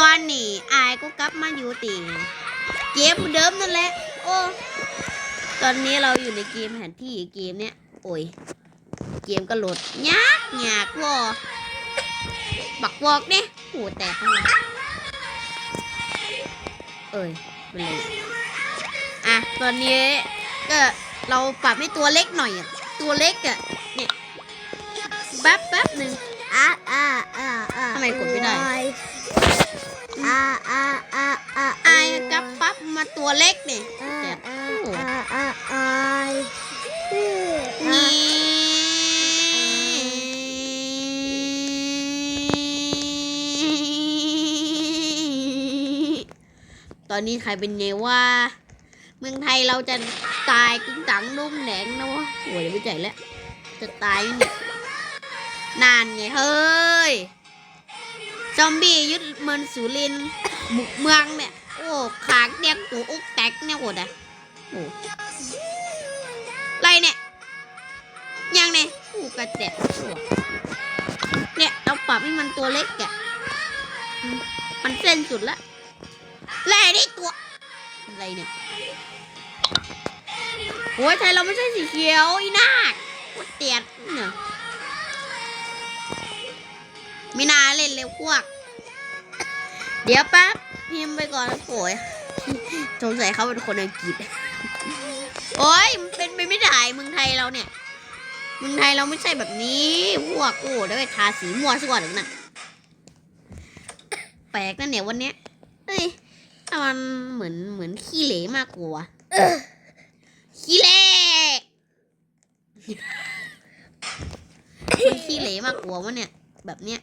ตอนนี้อายก็กลับมาอยู่ติเกมเดิมนั่นแหละโอ้ตอนนี้เราอยู่ในเกมแผนที่เกมเนี้ยโอ้ยเกมก็โหลดยากยากวอบักวอกเนี่ยโอ้แตกข้างในเอ้ยเป็นไรอะตอนนี้ก็เราปรับให้ตัวเล็กหน่อยอะตัวเล็กอะเนี่ยแป๊บแป๊บหนึ่ง อนนี้ใครเป็นไงว่า เมืองไทยเราจะตายกึ่งตังนุ่มแหนงนะวะโอ้ยไม่ใจแล้ว จะตายเนี่ยนานไงเฮ้ย ซอมบี้ยึดเมืองสุรินบุกเมืองเนี่ย โอ้ขากเด็กตัวอุกแตกเนี่ยโหดอะโอ้ไรเนี่ยยังเนี่ยอู้กระแตกตัวเนี่ยเราปรับให้มันตัวเล็กอะอืมมันเส้นสุดละ แล่ได้ตัว อะไรเนี่ย โอ้ยไทยเราไม่ใช่สีเขียวอีนาคโคตรเตียดเนี่ยไม่น่าเล่นเร็วพวก เดี๋ยวแป๊บพิมพ์ไปก่อนนะโอยสงสัยเขาเป็นคนอังกฤษ โอ้ยมันเป็นไปไม่ได้เมืองไทยเราเนี่ยเมืองไทยเราไม่ใช่แบบนี้พวกโอ้ได้ไปทาสีม่วซะก่อนหรือน่ะแปลกนะเนี่ยวันเนี้ยเอ้ย มันเหมือนเหมือนขี้เหร่มากกว่าขี้เหร่มันขี้เหร่มากกว่าวะเนี่ย แบบเนี้ย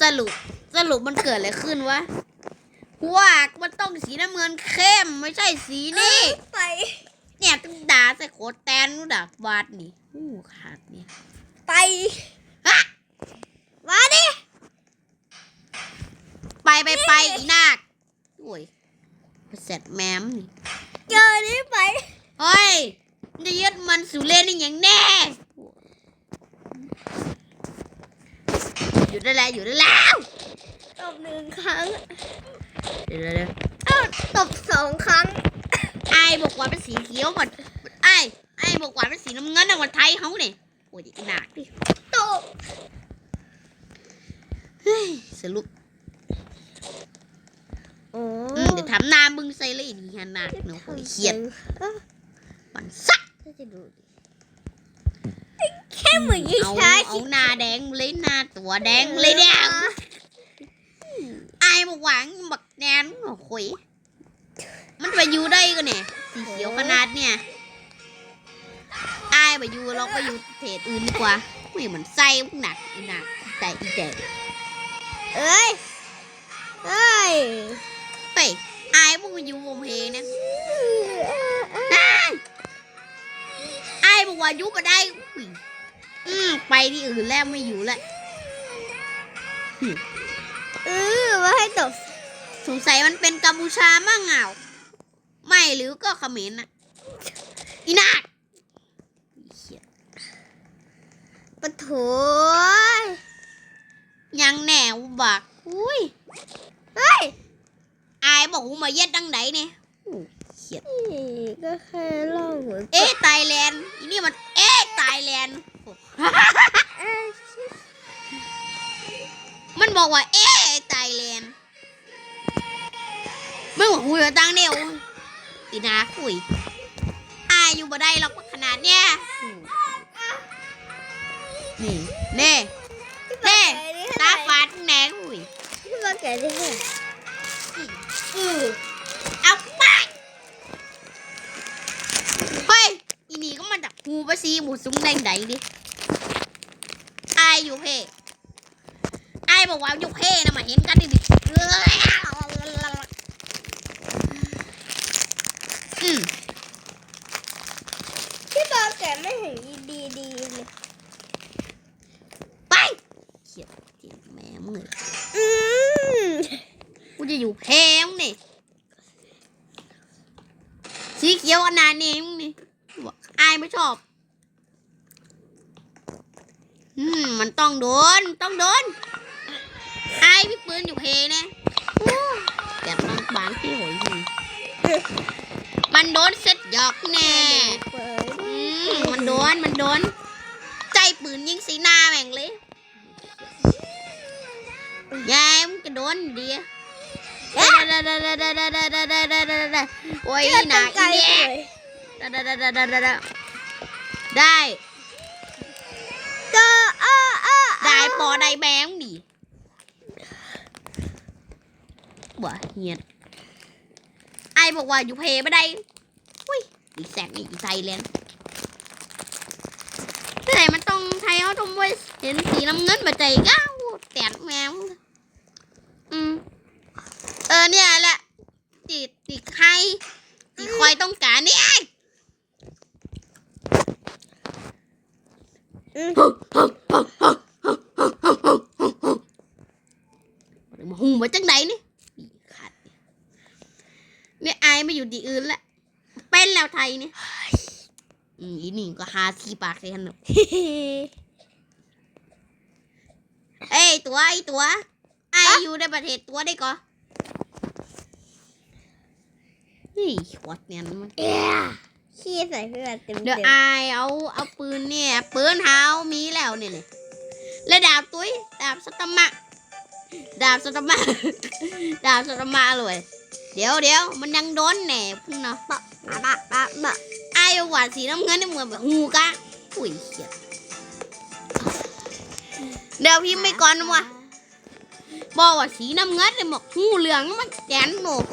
สรุปสรุปมันเกิดอะไรขึ้นวะว่ามันต้องสีน้ำเงินเข้มไม่ใช่สีนี่ไปเนี่ยต้องด่าใส่โคตรแตนนู่นด่าวาดนี่อู้ขาดเนี่ยไปฮะมาดิ ไปไปไปอีนาคโอ้ยเสร็จแมมนี่เจอนี่ไปเฮ้ยมันจะยึดมันสุเรนนี่อย่างแน่อยู่ได้แล้วอยู่ได้แล้วตบหนึ่งครั้งเดี๋ยวเดี๋ยวเดี๋ยวเอ้าตบสองครั้งไอ้บอกว่าเป็นสีเขียวหมดไอ้ไอ้บอกว่าเป็นสีน้ำเงินนะวันไทยเขาเนี่ยโอ้ยอีนาคดิตบเฮ้ยสรุปโอ้อืมเดี๋ยวทำหน้ามึงใส่เลยอีนี่ฮะนาคเนาะโอ้ยเครียดมันสักถ้าจะดูดิแค่เหมือนยี่เอาช้าเอาหน้าแดงเลยหน้าตัวแดงเลยเนี่ยไอ้บอกหวังบักแดนโอ้โหยมันไปอยู่ได้ก็เนี่ยสีเขียวขนาดเนี่ยไอ้ไปอยู่เราไปอยู่เทศอื่นดีกว่าไม่เหมือนไส้พวกหนักอีหนักแต่อีแต่เอ้ยเอ้ยเฮ้ยไอ้พวก มันอยู่วงเพลงเนี่ยอ้ายไอ้บอกว่ายู่มาได้อืมไปที่อื่นแล้วไม่อยู่แล้วเออมาให้ตบสงสัยมันเป็นกัมพูชามั่งเหงาไม่หรือก็เขมรนะอีนาคเหี้ยปะโถยยังแหนวบัก อุ้ย เฮ้ย อายบอกกูมาเย็ดดังไหนเนี่ยอู้เขียดนี่ก็แค่ล่องหัวเอ๊ะไทยแลนด์อีนี่มันเอ๊ะไทยแลนด์โอ้เอ้ยมันบอกว่า เอ๊ะไทยแลนด์มึงบอกกูอยู่ตังเดียวอีนาคุยอายอยู่บ่ได้หรอกขนาดเนี้ยอู้นี่เน่เน่ตาฝาดแหนงอุ้ยพี่มาแกะดิ ปะซีหมูซุ้งแดงไหนดิอายอยู่เพ่อายบอกว่าอยู่เพ่นะมาเห็นกันดิดิอืมพี่มาแกะไม่เห็นดีดีๆเลยไปเขียดเจียแม่มึงเลยอืมกูจะอยู่เพ่มึงนี่สีเขียวขนาดนี้มึงนี่บอกอายไม่ชอบ อืมมันต้องโดน ต้องโดนไอ้พี่ปืนอยู่เพเนี่ยแบบบางบางที่โหยหินมันโดนเซ็ตหยอกแน่อืมมันโดน มันโดน ใจปืนยิงสีหน้าแม่งเลย ยายมันก็โดนดีโอ้ยเชื่อหตั้นักอีเนี่ยได้ เจอเออเอ อได้ปอได้แบงดิบ่เฮียดไอบอกว่าอยู่เพไม่ได้อุ้ยอีแสกนี่อีไซเลนแต่มันต้องไทยเอาทำไว้เห็นสีน้ำเงินมาใจก้าวแตดแมวอืมเออเนี่ยแหละติดติดใครติดคอยต้องการนี่ไอ้ อืม มาหูมาจังไหนนี่อีขาดเนี่ยอายไม่อยู่ดีอื่นละเป็นแล้วไทยนี่ อืมอีนี่ก็หาทีปากเลยฮันน่ะเอ้ยตัวไอตัวไออยู่ในประเทศตัวได้ก่อเฮ้ยวัดเนี่ยมันเอ๊ะขี้ใส่เพื่อนเต็มเดี๋ยวเต็มอายเอาเอาปืนเนี่ยปืนเฮามีแล้วเนี่ยเลยและดาบตุ้ยดาบสตมะดาบสตมะดาบสตมะเลย เดี๋ยวเดี๋ยวมันยังโดนแหน่พุ่งเนาะบะบะบะบะอายเอาหวานสีน้ำเงินนี่เหมือนแบบหูกะอุ้ยเขียดเดี๋ยวพิมพ์ไปก่อนว่ะบอกว่าสีน้ำเงินเลยบอกหูเหลืองมันแกนโหนก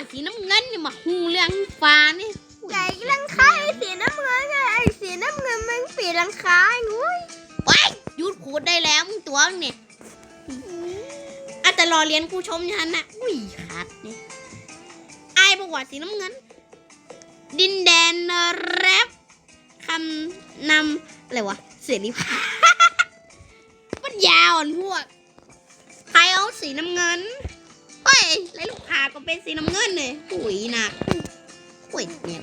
อ้บอกว่าสีน้ำเงินนี่มาหูเหลืองฟ้านี่อุ้ยใหญ่รังคาไอ้สีน้ำเงินไงไอ้สีน้ำเงินมันปีรังคาไอ้งุ้ยไว้หยุดพูดได้แล้วมึงตัวมึงเนี่ยอาจจะรอเรียนกูชมฉันนะอุ้ยขาดเนี่ยไอ้บอกว่าสีน้ำเงิน ดินแดนแรปคำนำอะไรวะเสรีภาพมันยาวอ่อนพวกใครเอาสีน้ำเงินเฮ้ย ก็เป็นสีน้ำเงินเลยอุ้ยหนักอุ้ยเนี่ย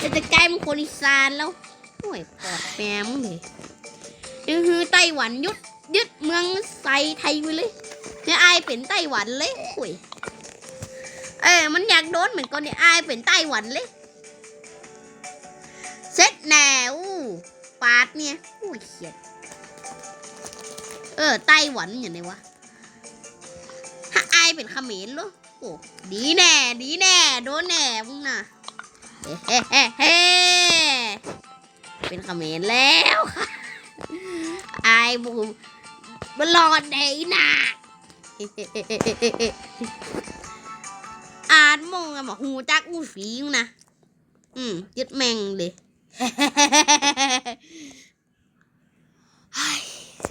จะจะกลายเป็นคนอีสานแล้วโอ้ยปอดแมมงเลยนี่คือไต้หวันยึดยึดเมืองไซไทยไปเลยเนี่ยอเป็นไต้หวันเลยโอ้ยเออมันอยากโดนเหมือนกันเนี่ยอเป็นไต้หวันเลยเซ็ตแนวปาดเนี่ยโอ้ยเขียดเออไต้หวันอย่างไรวะาอายเป็นเขมรหรอโอ้ดีแน่ ดีแน่ โดนแน่มึงน่ะเฮ้เฮ้เฮ้เป็นเขมรแล้วค่ะไอายบุมบลอดไหนน่ะอาดโมงอะบอกหูจักอู้ฝีงนะ อืมยึดแมงเลย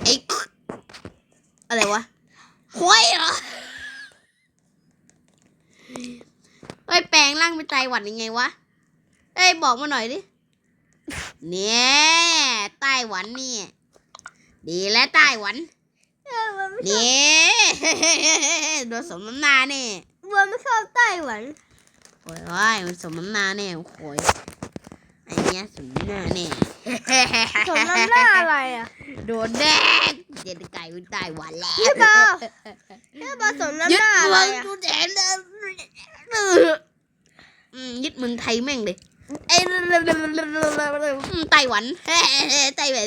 ไอ้อะไรวะควายเหรอเอ้ยแป ลงร่างเป็นไต้หวันยังไงวะ เอ้ยบอกมาหน่อยดิ เนี่ยไต้หวันเนี่ยดีแล้วไต้หวันเออมันไม่ชอบเนี่ยโดนสมน้ำหน้าเนี่ยมันไม่ชอบไต้หวันโอ้ยว้ายมันสมน้ำหน้าเนี่ยโอ้ยไอ้เนี้ยสมน้ำหน้าเนี่ยสมน้ำหน้าอะไรอะ โดนแดงเด็ดไก่เป็นไต้หวันแล้วพี่บอลพี่บอลสมน้ำหน้าอะไรยึดอะ ยอืมยึดเมืองไทยแม่งเลยเอ้ยอืมไต้หวันไต้หวัน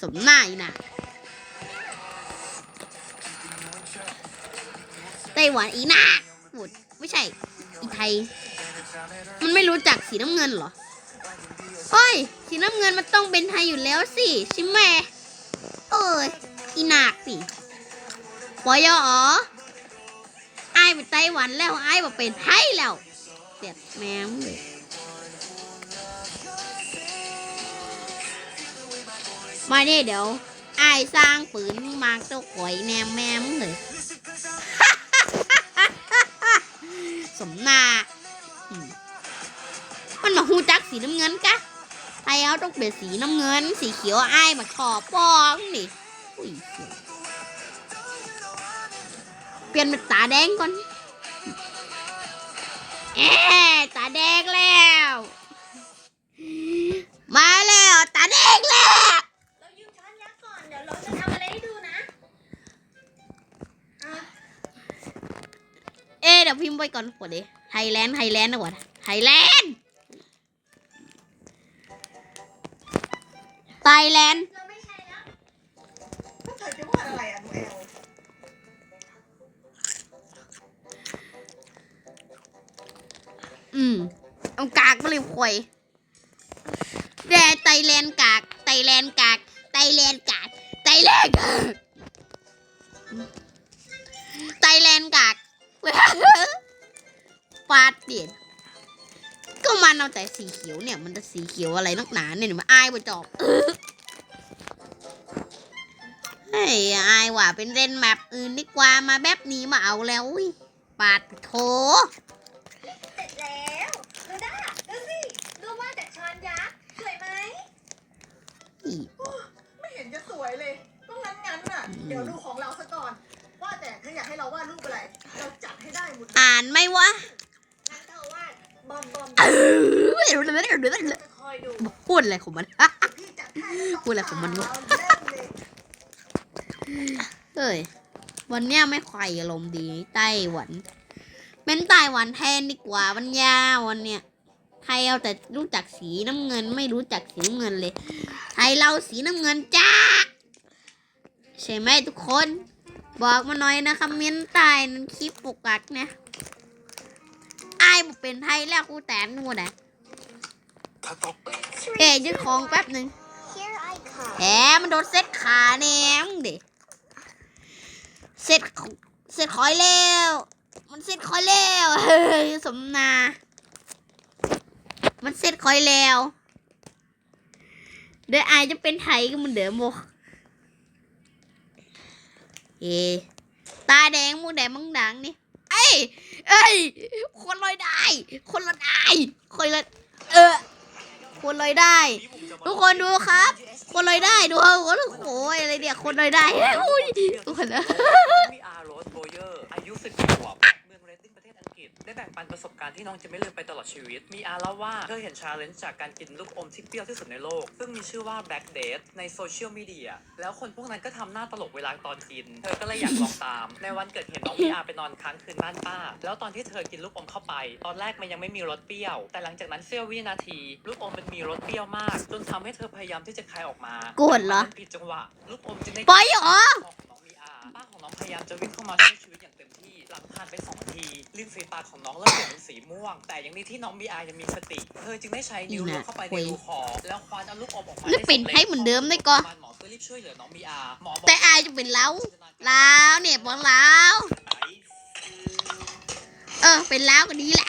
สมหน้าอีน่ะไต้หวันอีน่าหมดไม่ใช่ อีไทย มันไม่รู้จักสีน้ำเงินเหรอโอ้ย สีน้ำเงินมันต้องเป็นไทยอยู่แล้วสิใช่ไหมเอ้ยอีนากสิปอยออ๋ อไอ้ายไปไต้หวันแล้วไอ้ายบเป็นไทยแล้วเสียดแมงเลยมาเนี่ยเดี๋ยวไอ้สร้างปืนมาเจ้าข่อยแนมแม่มึงเลยสมนา มันมาหูจักสีน้ำเงินกะไต้เขาต้องเป็นสีน้ำเงิน สีเขียวไอ้มาขอบปองนี่อุ้ย เขียวเปลี่ยนเป็นตาแดงก่อนเอ๊ะตาแดงแล้ว มาแล้วตาแดงแล้วเรายืมช้อนยักษ์ก่อนเดี๋ยวเราจะทำอะไรให้ดูนะอะเอ๊ะเดี๋ยวพิมพ์ไปก่อนกว่าดิไทยแลนด์ไทยแลนด์นะวะไทยแลนด์ไทยแลนด์เราไม่ใช่แล้วพวกเธอจะวาดอะไรอะหนูแอล อืมเอากากมาเลยควยแดไตแลนด์กากไตแลนด์กากไตแลนด์กาก ไตแลนกาก ไตแลนด์กากฟาดเปลี่ยนก็มันเอาแต่สีเขียวเนี่ย มันจะสีเขียวอะไรนักหนาเนี่ยมันอายบนจอบเฮ้ยอายว่ะเป็นเล่นแมปอื่นดีกว่ามาแบบนี้มาเอาแล้วปาดโถ เสร็จแล้วดูด้าดูสิดูว่าแต่ช้อนยักษ์สวยไหม อี ไม่เห็นจะสวยเลยต้องงั้นงั้นๆน่ะ เดี๋ยวดูของเราซะก่อน ว่าแต่เธออยากให้เราวาดรูปอะไร เราจัดให้ได้หมดเลย อ่านไหมวะงั้นอะคอยดูพูดอะไรของมันพูดอะไรของมันวะเฮ้ยวันเนี้ยไม่ค่อยอารมณ์ดีไต้หวัน เป็นไต้หวันแทนดีกว่าวันยาวันเนี้ยไทยเอาแต่รู้จักสีน้ำเงิน ไม่รู้จักสีน้ำเงินเลย ไทยเราสีน้ำเงินจ้า ใช่ไหมทุกคน บอกมาหน่อยนะคอมเมนต์ใต้นั้นคลิปปกกักนะอายบอกเป็นไทยแล้วกูแต่นู่นนะเอ๋ยึดของแป๊บหนึ่งแหมมันโดนเซตขาแนมดิเซตเซตคอยเร็วมันเซตคอยเร็วเฮ้ยสมนา มันเซตคอยแล้วเดี๋ยวอจะเป็นไทยก็มันเดิมโม เอตาแดงมูแดงมังดังนี่เอ้ยเอ้ยคนลอยได้ คนลอยได้คนลอยเออคนลอยได้ ทุกคนดูครับ คนลอยได้ดูเอาคนโอ้ยอะไรเนี่ยคนลอยได้อุ้ยทุกคนนะ กฤษได้แบ่งปันประสบการณ์ที่น้องจะไม่ลืมไปตลอดชีวิต มีอาร์เล่าว่าเธอเห็นชาเลนจ์จากการกินลูกอมที่เปรี้ยวที่สุดในโลก ซึ่งมีชื่อว่า Black Date ในโซเชียลมีเดีย แล้วคนพวกนั้นก็ทำหน้าตลกเวลาตอนกิน เธอก็เลยอยากลองตาม ในวันเกิดเหตุน้องมีอาร์ไปนอนค้างคืนบ้านป้า แล้วตอนที่เธอกินลูกอมเข้าไป ตอนแรกมันยังไม่มีรสเปรี้ยว แต่หลังจากนั้นเสี้ยววินาที ลูกอมมันมีรสเปรี้ยวมาก จนทำให้เธอพยายามที่จะคายออกมาโกรธเหรอมันผิดจังหวะ ลูกอมจึงได้ปล่อยเหรอของน้องมีอาป้าของน้องพยายามจะวิ่งเข้ามาช่วยชีวิตอย่างเต็มที่ หลังผ่านไปสองนาทีริมฝีปากของน้องเริ่มเปลี่ยนเป็นสีม่วง แต่ยังดีที่น้องมีอายังมีสติ เธอจึงได้ใช้นิ้วล้วงเข้าไปในรูคอแล้วคว้านเอาลูกอมออกมาแล้วปิดให้เหมือนเดิมได้ก่อนหมอก็รีบช่วยเหลือน้องมีอาหมอบอกแต่อายจะเป็นเล้าเล้าเนี่ยบอกเล้าเออเป็นเล้าก็ดีแหละ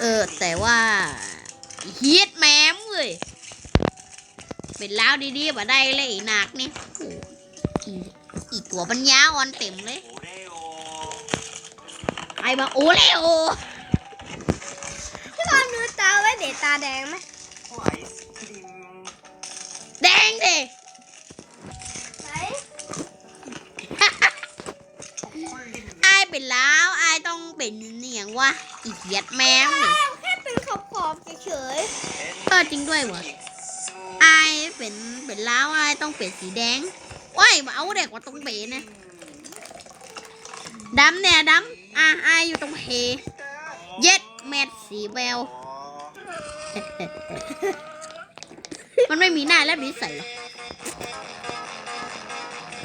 เออแต่ว่าฮีทแมมเว้ย เป็นเล้าดีๆมาได้เลยไอีหนักนี่โอ้อีอีตัวปัญญาอ่อนเต็มเลยไอ้มาโอเลโอพี่บอลดูตาไว้เด็ดตาแดงไหมไอศครีมแดงดิไหนไอ้ายเป็นล้าวไอ้ายต้องเป็นเนียงวะอีเกียดแมวนี่แค่เป็นขอบขอบๆเฉยเออจริงด้วยวะไอ้าย เป็นเป็นล้าวไอ้ายต้องเป็นสีแดงว้ายมาเอาเด็กว่าตรงเบนะดำเนี่ยดำอะไออยู่ตรงเพเย็ดแมดสีแววมันไม่มีหน้าและนิสัยหรอก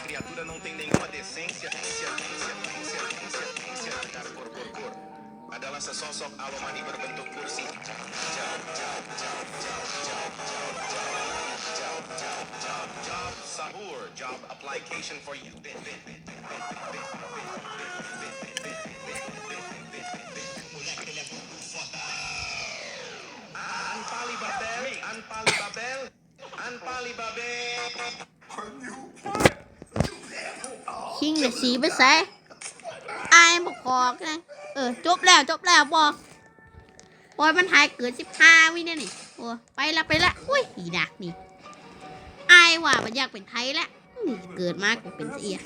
Criatura job, job, job, sahur, job application for you. อันปาลิบาเบล อันปาลิบาเบล อันปาลิบาเบล ชิงกับสีไปใส่อายบอกขอกนะเออ จบแล้ว จบแล้วบอบอยมันหายเกิดสิบห้าวินี่ยนี่ โอ้ ไปละไปละ อุ้ยหีดักนี่ ว่ามันอยากเป็นไทยละอื้อเกิดมากกว่าเป็นเสีย